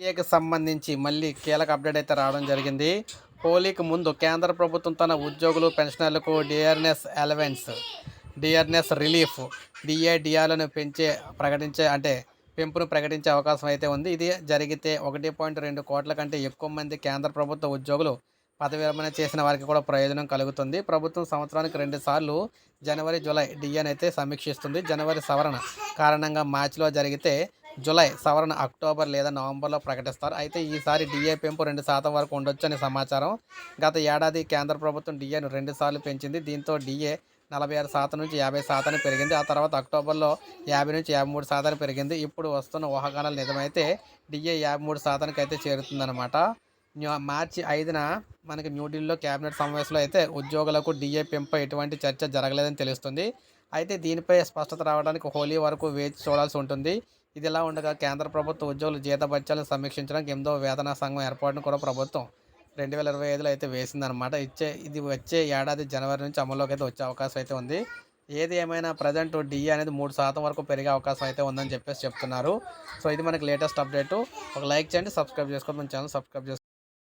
డిఏకి సంబంధించి మళ్ళీ కీలక అప్డేట్ అయితే రావడం జరిగింది. హోలీకి ముందు కేంద్ర ప్రభుత్వం తన ఉద్యోగులు పెన్షనర్లకు డిఆర్ఎన్ఎస్ అలవెన్స్ డిఆర్ఎస్ రిలీఫ్ డిఏడిఆర్లను పెంచే ప్రకటించే అంటే పెంపును ప్రకటించే అవకాశం అయితే ఉంది. ఇది జరిగితే ఒకటి పాయింట్ రెండు కోట్ల కంటే ఎక్కువ మంది కేంద్ర ప్రభుత్వ ఉద్యోగులు పదవి విరమణ చేసిన వారికి కూడా ప్రయోజనం కలుగుతుంది. ప్రభుత్వం సంవత్సరానికి రెండుసార్లు జనవరి జూలై డిఎన్ అయితే సమీక్షిస్తుంది. జనవరి సవరణ కారణంగా మార్చిలో జరిగితే జూలై సవరణ అక్టోబర్ లేదా నవంబర్లో ప్రకటిస్తారు. అయితే ఈసారి డిఏ పెంపు రెండు శాతం వరకు ఉండొచ్చు అనే సమాచారం. గత ఏడాది కేంద్ర ప్రభుత్వం డిఏను రెండు సార్లు పెంచింది. దీంతో డిఏ నలభై ఆరు శాతం నుంచి యాభై శాతానికి పెరిగింది. ఆ తర్వాత అక్టోబర్లో యాభై నుంచి యాభై మూడు శాతానికి పెరిగింది. ఇప్పుడు వస్తున్న ఊహాగానాలు నిజమైతే డిఏ యాభై మూడు శాతానికి అయితే చేరుతుందన్నమాట. మార్చి ఐదున మనకి న్యూఢిల్లీలో కేబినెట్ సమావేశంలో అయితే ఉద్యోగులకు డిఏ పెంపై ఎటువంటి చర్చ జరగలేదని తెలుస్తుంది. అయితే దీనిపై స్పష్టత రావడానికి హోలీ వరకు వేచి చూడాల్సి ఉంటుంది. ఇది ఇలా ఉండగా కేంద్ర ప్రభుత్వ ఉద్యోగుల జీతభత్యాలను సమీక్షించడానికి ఎనిమిదో వేతన సంఘం ఏర్పాటును కూడా ప్రభుత్వం రెండు వేల ఇరవై ఐదులో అయితే వేసిందనమాట ఇచ్చే ఇది వచ్చే ఏడాది జనవరి నుంచి అమల్లోకి అయితే వచ్చే అవకాశం అయితే ఉంది. ఏది ఏమైనా ప్రజెంట్ డిఏ అనేది మూడు శాతం వరకు పెరిగే అవకాశం అయితే ఉందని చెప్పేసి చెప్తున్నారు. సో ఇది మనకి లేటెస్ట్ అప్డేట్ ఒక లైక్ చేయండి సబ్స్క్రైబ్ చేసుకోండి మన ఛానల్ సబ్స్క్రైబ్ చేసుకోండి.